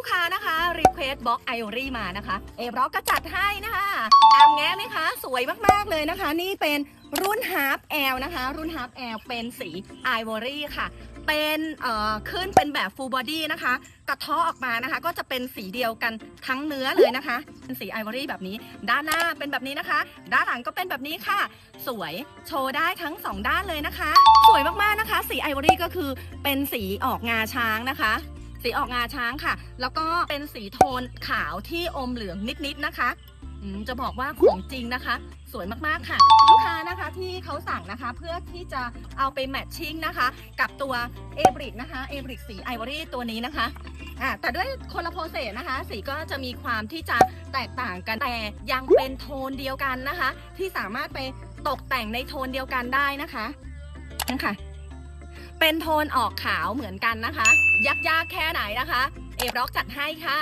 ลูกค้านะคะรีเควสบล็อกไอโอรี่มานะคะ เอบล็อกก็จัดให้นะคะตามแง้ไหมคะสวยมากๆเลยนะคะ นี่เป็นรุ่นฮาร์ปแอลนะคะ รุ่นฮาร์ปแอลเป็นสีไอวอรี่ค่ะ เป็นเอ่อขึ้นเป็นแบบฟูลบอดี้นะคะ กระทาะออกมานะคะ ก็จะเป็นสีเดียวกันทั้งเนื้อเลยนะคะ เป็นสีไอวอรี่แบบนี้ ด้านหน้าเป็นแบบนี้นะคะ ด้านหลังก็เป็นแบบนี้ค่ะ สวยโชว์ได้ทั้งสองด้านเลยนะคะ สวยมากๆนะคะ สีไอวอรี่ก็คือเป็นสีออกงาช้างนะคะ สีออกงาช้างค่ะ แล้วก็เป็นสีโทนขาวที่อมเหลืองนิดๆนะคะจะบอกว่าของจริงนะคะ สวยมากๆค่ะ ลูกค้านะคะที่เขาสั่งนะคะเพื่อที่จะเอาไปแมทชิ่งนะคะ กับตัวเอบริกนะคะเอบริกสีไอวอรี่ตัวนี้นะคะอ่าแต่ด้วยคนละโปรเซสนะคะ สีก็จะมีความที่จะแตกต่างกันแต่ยังเป็นโทนเดียวกันนะคะ ที่สามารถไปตกแต่งในโทนเดียวกันได้นะคะนั่นค่ะ เป็นโทนออกขาวเหมือนกันนะคะ ยากๆแค่ไหนนะคะ เอบร็อกจัดให้ค่ะ